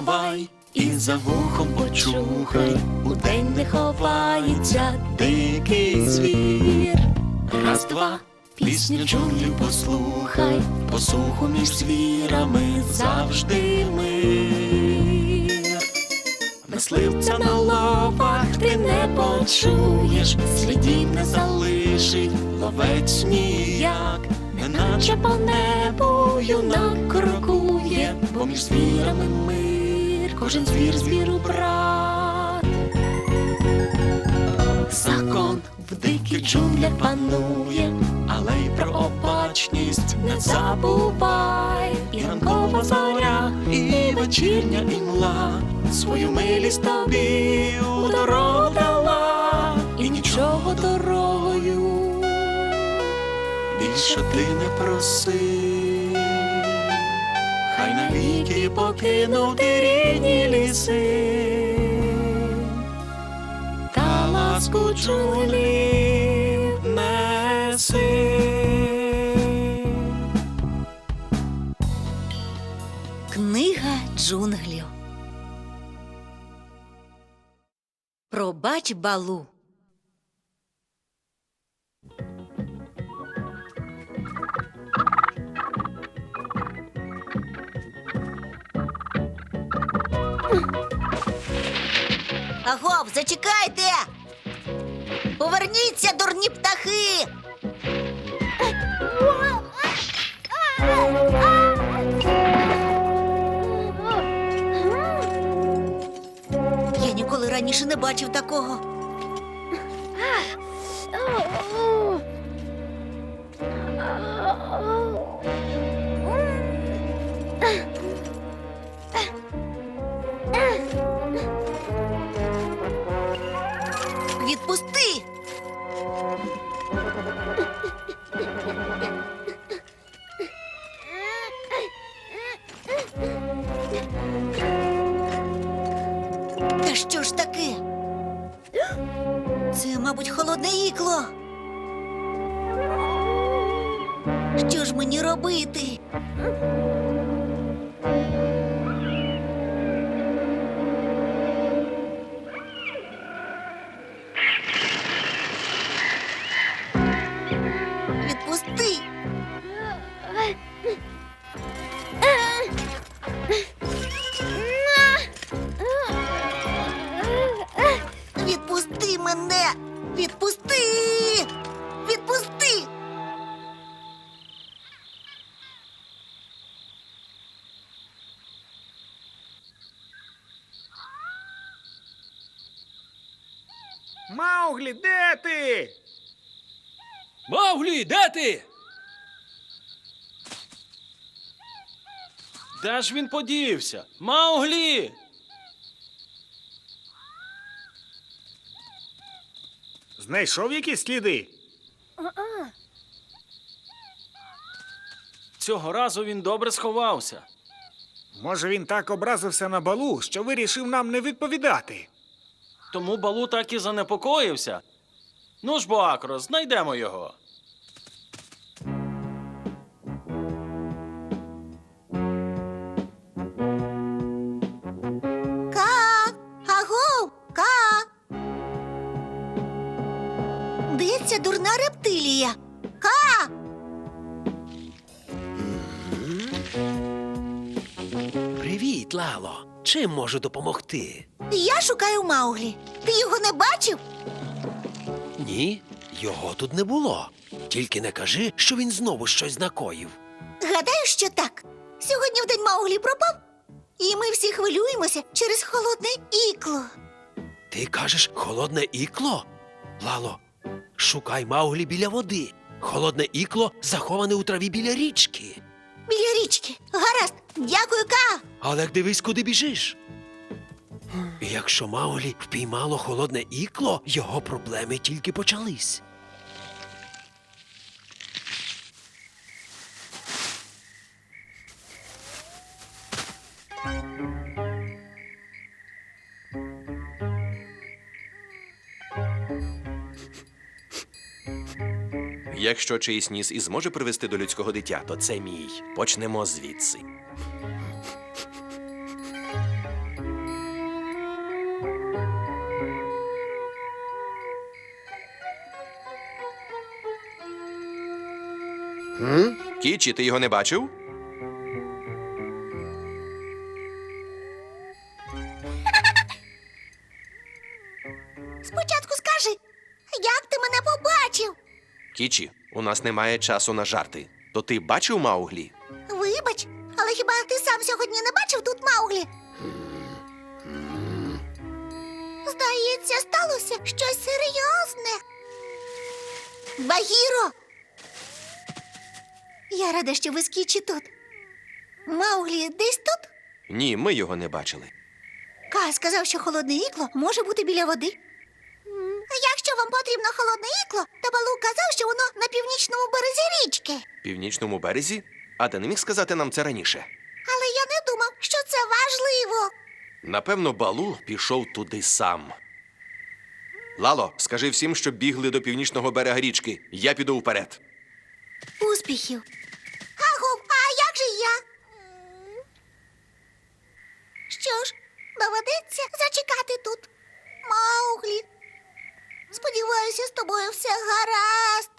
ставай і за вухом почухай, удень не ховається дикий звір. Раз, два, пісню джунглів послухай, посуху між звірами завжди мир. Мисливця на лапах ти не почуєш, слідів не залишить, ловець ніяк, неначе по небу юнак крокує, бо між звірами мир, кожен звір звіру брат. Закон в диких джунглях панує, але й про опачність не забувай. І ранкова зоря, і вечірня імла свою милість тобі у дорогу дала, і нічого дорогою більше ти не проси. Навіки покинув ти рідні ліси та ласку джунглів неси. Книга джунглів. Пробач балу. Агов, зачекайте! Поверніться, дурні птахи! Я ніколи раніше не бачив такого. Робити? Мауглі, де ти? Де ж він подівся? Мауглі! Знайшов якісь сліди? Цього разу він добре сховався. Може, він так образився на балу, що вирішив нам не відповідати. Тому балу так і занепокоївся. Ну ж бо, Акро, знайдемо його. Дурна рептилія? Ка! Привіт, Лало. Чим можу допомогти? Я шукаю Мауглі. Ти його не бачив? Ні, його тут не було. Тільки не кажи, що він знову щось накоїв. Гадаю, що так. Сьогодні в день Мауглі пропав, і ми всі хвилюємося через холодне ікло. Ти кажеш холодне ікло? Лало, шукай Мауглі біля води. Холодне ікло заховане у траві біля річки. Біля річки. Гаразд, дякую, Ка. Але дивись, куди біжиш. Якщо Мауглі впіймало холодне ікло, його проблеми тільки почались. Якщо чийсь ніс і зможе привести до людського дитя, то це мій. Почнемо звідси. Кічі, ти його не бачив? Кічі, у нас немає часу на жарти. То ти бачив Мауглі? Вибач, але хіба ти сам сьогодні не бачив тут Мауглі? Здається, сталося щось серйозне. Багіро! Я рада, що ви з Кічі тут. Мауглі десь тут? Ні, ми його не бачили. Ка сказав, що холодне ікло може бути біля води. Якщо вам потрібно холодне ікло, то Балу казав, що воно на північному березі річки. Північному березі? А ти не міг сказати нам це раніше? Але я не думав, що це важливо. Напевно, Балу пішов туди сам. Лало, скажи всім, щоб бігли до північного берега річки. Я піду вперед. Успіхів. Агов, а як же я? Що ж, доведеться зачекати тут. Мауглі. Сподіваюся, з тобою все гаразд.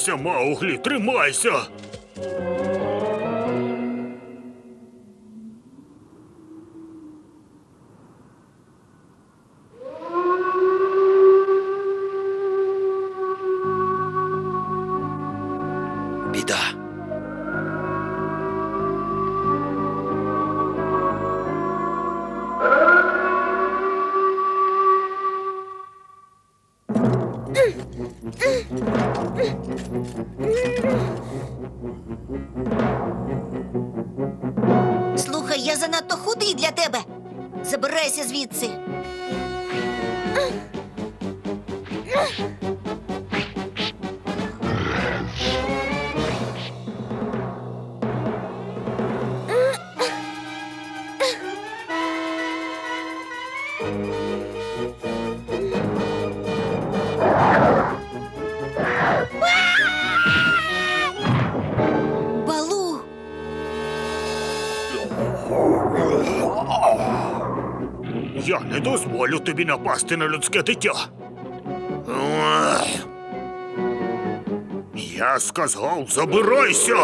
Тримайся, Мауглі, тримайся! Дозволю тобі напасти на людське дитя. Ой. Я сказав, забирайся.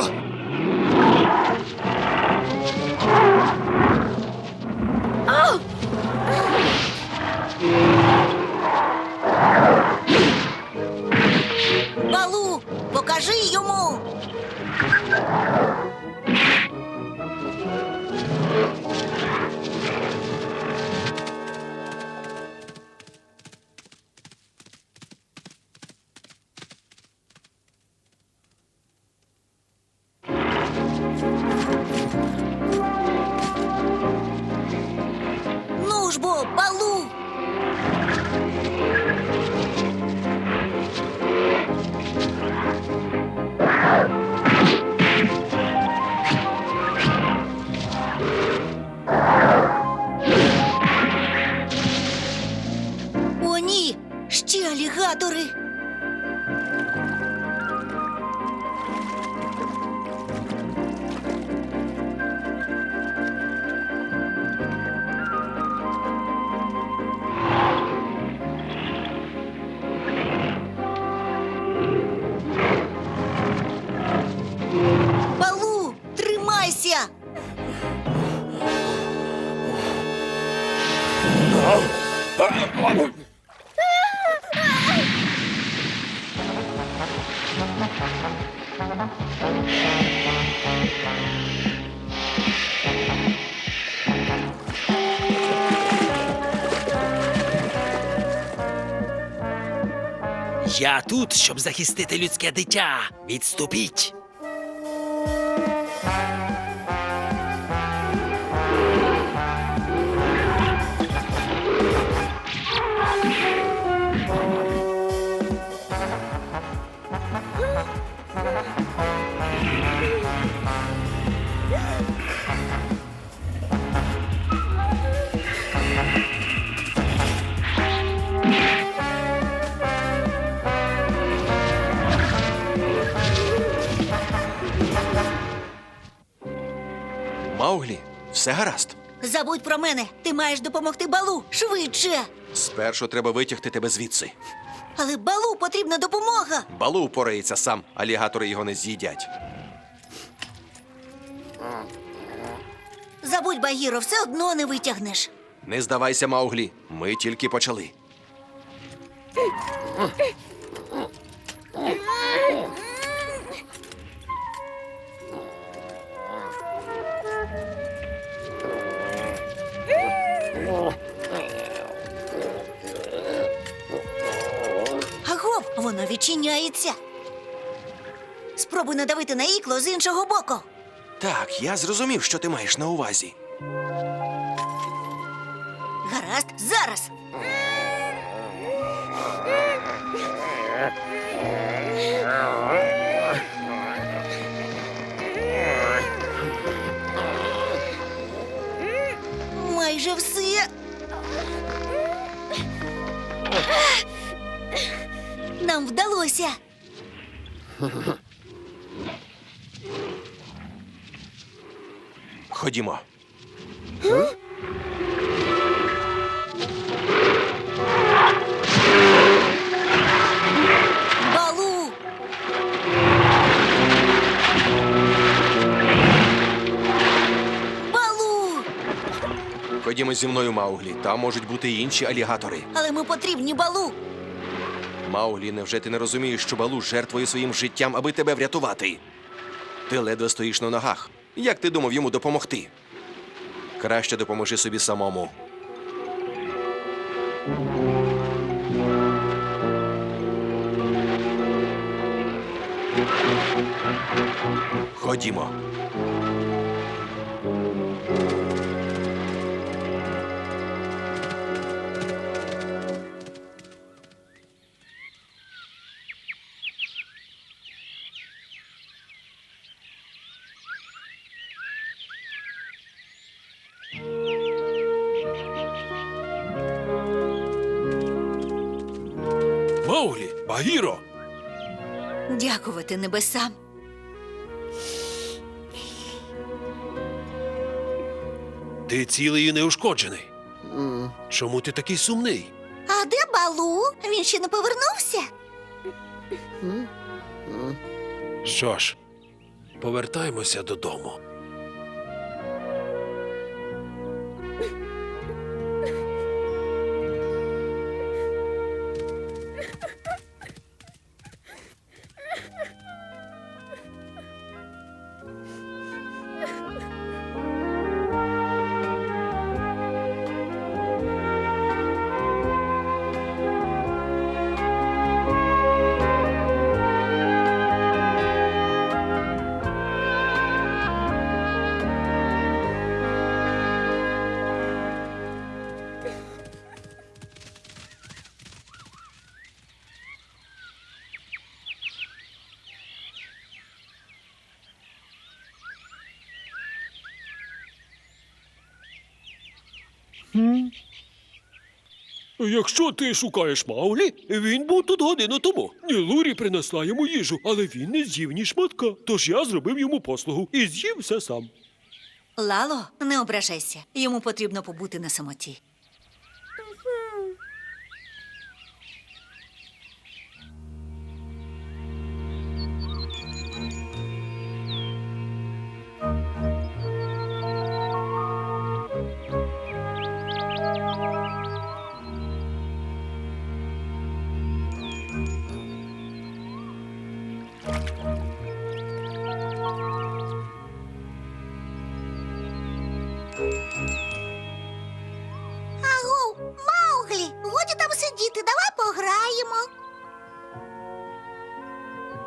Я тут, щоб захистити людське дитя. Відступіть. Мауглі, все гаразд. Забудь про мене. Ти маєш допомогти балу швидше. Спершу треба витягти тебе звідси. Але балу потрібна допомога. Балу упорається сам, алігатори його не з'їдять. Забудь, Багіро, все одно не витягнеш. Не здавайся, Мауглі. Ми тільки почали. Відчиняється. Спробуй надавити на ікло з іншого боку. Так, я зрозумів, що ти маєш на увазі. Вдалося. Ходімо. Балу. Балу. Ходімо зі мною, Мауглі. Там можуть бути й інші алігатори. Але ми потрібні балу. Мауглі, невже ти не розумієш, що балу жертвує своїм життям, аби тебе врятувати? Ти ледве стоїш на ногах. Як ти думав йому допомогти? Краще допоможи собі самому. Ходімо. Багіро. Дякувати небесам. Ти цілий і неушкоджений. Чому ти такий сумний? А де балу? Він ще не повернувся. Що ж, повертаємося додому. Якщо ти шукаєш Маулі, він був тут годину тому. Нілурі принесла йому їжу, але він не з'їв ні шматка. Тож я зробив йому послугу і з'їв все сам. Лало, не ображайся. Йому потрібно побути на самоті.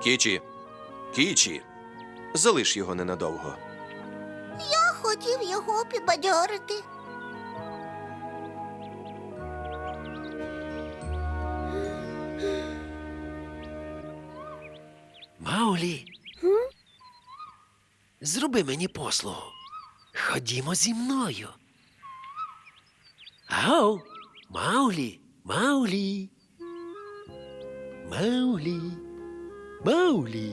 Кічі, Кічі, залиш його ненадовго. Я хотів його підбадьорити. Маулі. Зроби мені послугу. Ходімо зі мною. Ау, Маулі, Маулі. Маулі. Маулі.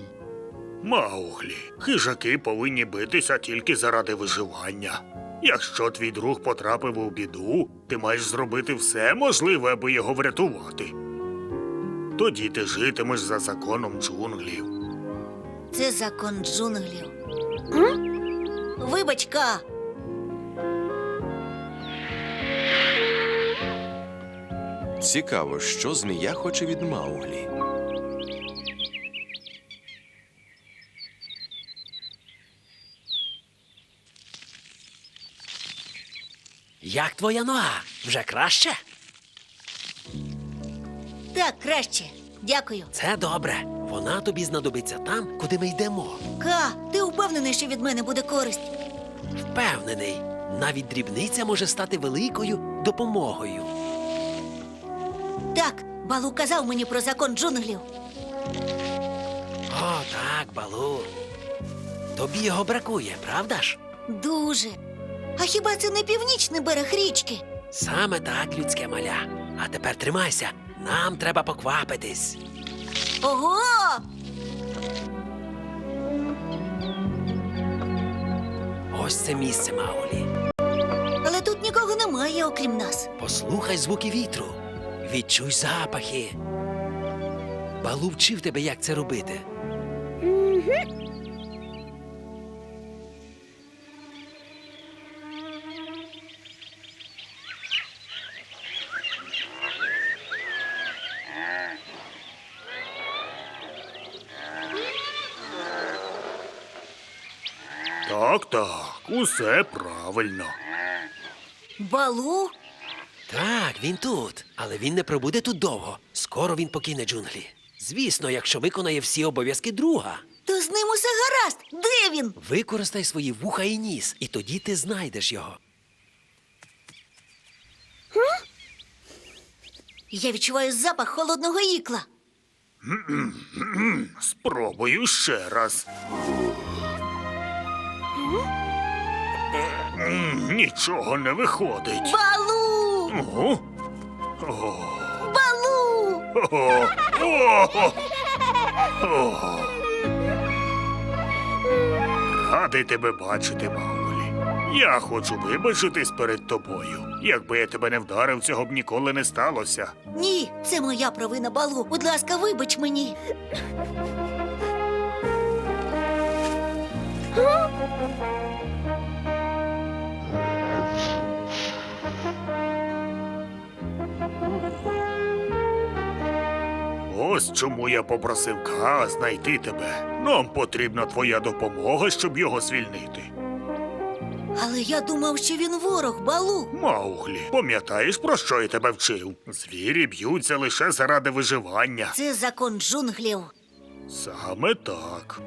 Мауглі, хижаки повинні битися тільки заради виживання. Якщо твій друг потрапив у біду, ти маєш зробити все можливе, аби його врятувати. Тоді ти житимеш за законом джунглів. Це закон джунглів. Вибач, Ка. Цікаво, що змія хоче від Мауглі. Як твоя нога? Вже краще? Так, краще. Дякую. Це добре. Вона тобі знадобиться там, куди ми йдемо. Ка, ти впевнений, що від мене буде користь? Впевнений, навіть дрібниця може стати великою допомогою. Так, Балу казав мені про закон джунглів. О, так, балу. Тобі його бракує, правда ж? Дуже. А хіба це не північний берег річки? Саме так, людське маля. А тепер тримайся. Нам треба поквапитись. Ого! Ось це місце, Маулі. Але тут нікого немає, окрім нас. Послухай звуки вітру. Відчуй запахи. Балу вчив тебе, як це робити. Так, усе правильно. Балу? Так, він тут, але він не пробуде тут довго. Скоро він покине джунглі. Звісно, якщо виконає всі обов'язки друга. То з ним усе гаразд. Де він? Використай свої вуха і ніс, і тоді ти знайдеш його. Я відчуваю запах холодного ікла. Спробую ще раз. М, Нічого не виходить. Балу! Ого. О, Балу! о, о, о. Радий тебе бачити, Маулі. Я хочу вибачитись перед тобою. Якби я тебе не вдарив, цього б ніколи не сталося. Ні, це моя провина, Балу. Будь ласка, вибач мені. Ось чому я попросив Ка знайти тебе. Нам потрібна твоя допомога, щоб його звільнити. Але я думав, що він ворог, Балу. Мауглі, пам'ятаєш, про що я тебе вчив? Звірі б'ються лише заради виживання. Це закон джунглів. Саме так.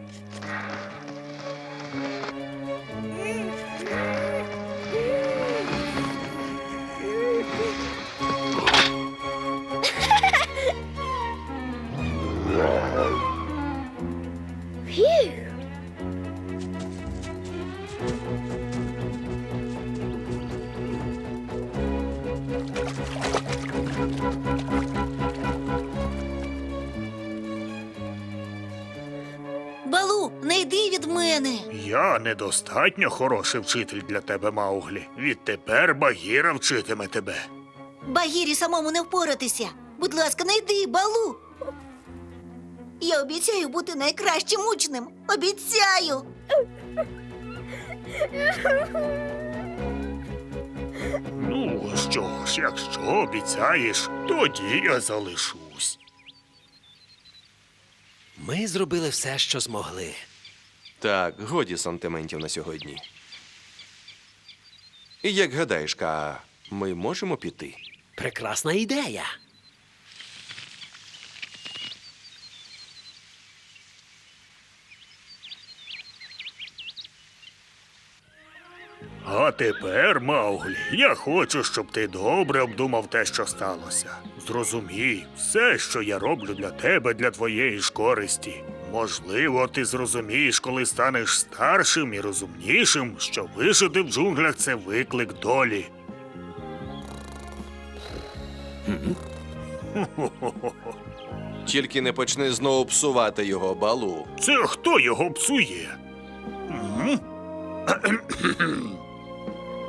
Я недостатньо хороший вчитель для тебе, Мауглі. Відтепер Багіра вчитиме тебе. Багірі самому не впоратися. Будь ласка, не йди, Балу. Я обіцяю бути найкращим учнем. Обіцяю. Ну, що ж, якщо обіцяєш, тоді я залишусь. Ми зробили все, що змогли. Так, годі сантиментів на сьогодні. І як гадаєш, Ка, ми можемо піти? Прекрасна ідея. А тепер, Мауглі, я хочу, щоб ти добре обдумав те, що сталося. Зрозумій, все, що я роблю для тебе, для твоєї ж користі. Можливо, ти зрозумієш, коли станеш старшим і розумнішим, що вижити в джунглях це виклик долі. Тільки не почни знову псувати його балу. Це хто його псує?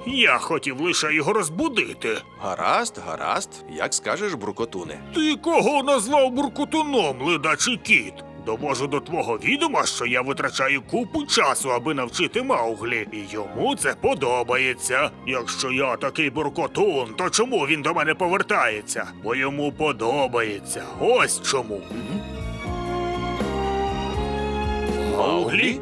Я хотів лише його розбудити. Гаразд, гаразд, як скажеш, буркотуне. Ти кого назвав буркутуном, ледачий кіт? Довожу до твого відома, що я витрачаю купу часу, аби навчити Мауглі, і йому це подобається. Якщо я такий буркотун, то чому він до мене повертається? Бо йому подобається. Ось чому. Мауглі?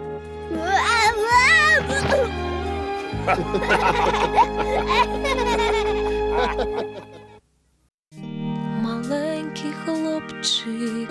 Маленький хлопчик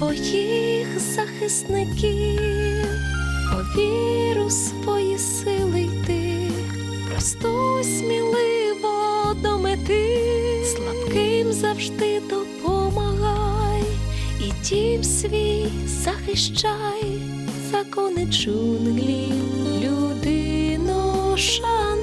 своїх захисників, повір у свої сили йти, просто сміливо до мети, слабким завжди допомагай, і дім свій захищай, закони джунглі, людину шануй.